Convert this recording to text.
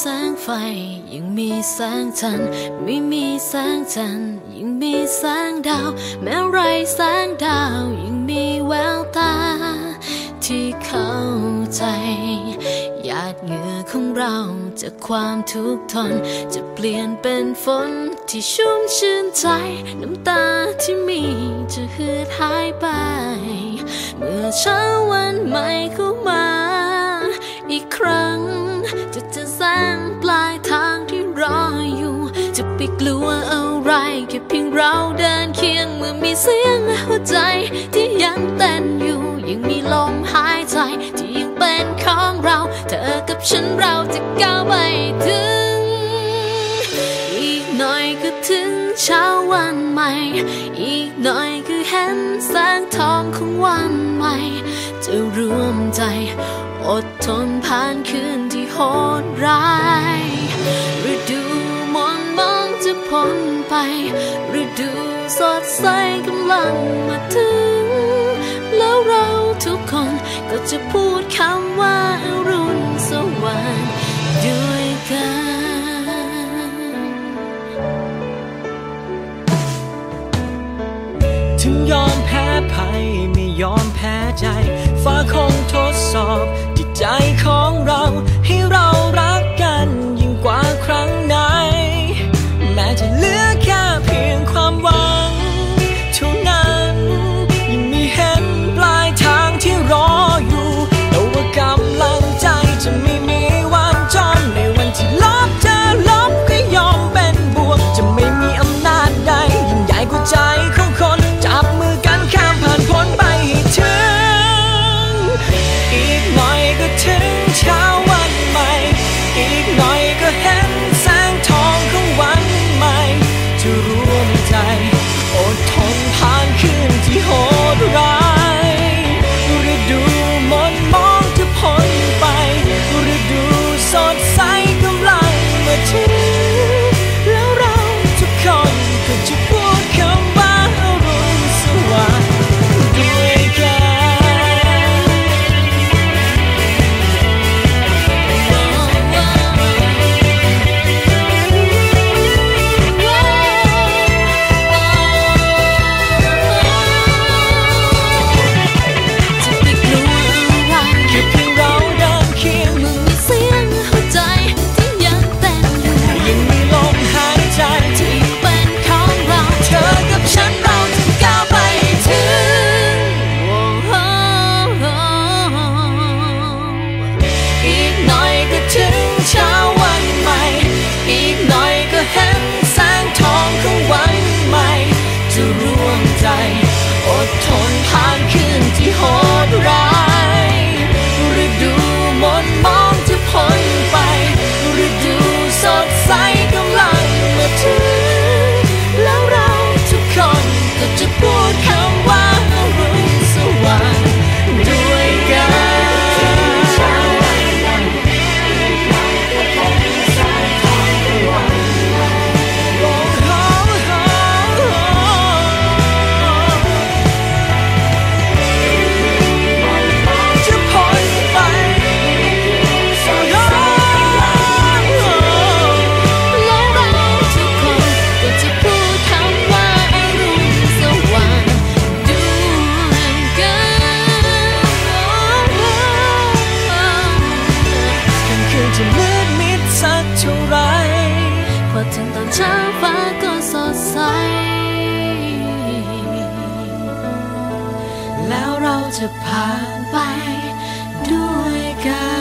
แสงไฟ ยังมีแสงจันทร์ไม่มีแสงจันทร์ยังมีแสงดาว แม้ไรแสงดาว ยังมีแววตา ที่เข้าใจหยาดเหงื่อของเราจากความทุกข์ทน จะเปลี่ยนเป็นฝนที่ชุ่มชื่นใจ น้ำตาที่มีจะหืดหายไป เมื่อเช้าวันใหม่เข้ามา อีกครั้ง ไปกลัวอะไรแค่เพียงเราเดินเคียงเมื่อมีเสียงหัวใจ ที่ยังเต้นอยู่ยังมีลมหายใจ ที่ยังเป็นของเรา เธอกับฉันเราจะก้าวไปถึง อีกหน่อยก็ถึงเช้าวันใหม่ อีกหน่อยคือเห็นแสงทองของวันใหม่ จะรวมใจ อดทนผ่านคืนที่โหดร้าย พ้นไปฤดูสดใสกำลังมาถึง แล้วเราทุกคนก็จะพูดคำว่ารุณสวัสดิ์ด้วยกันถึงยอมแพ้ภัยไม่ยอมแพ้ใจฟ้าคงทดสอบจิตใจของ ใจ อดทนผ่านคืนที่โหด จะมืดมิดสักเท่าไรพอถึงตอนเช้าฟ้าก็สดใส แล้วเราจะผ่านไปด้วยกัน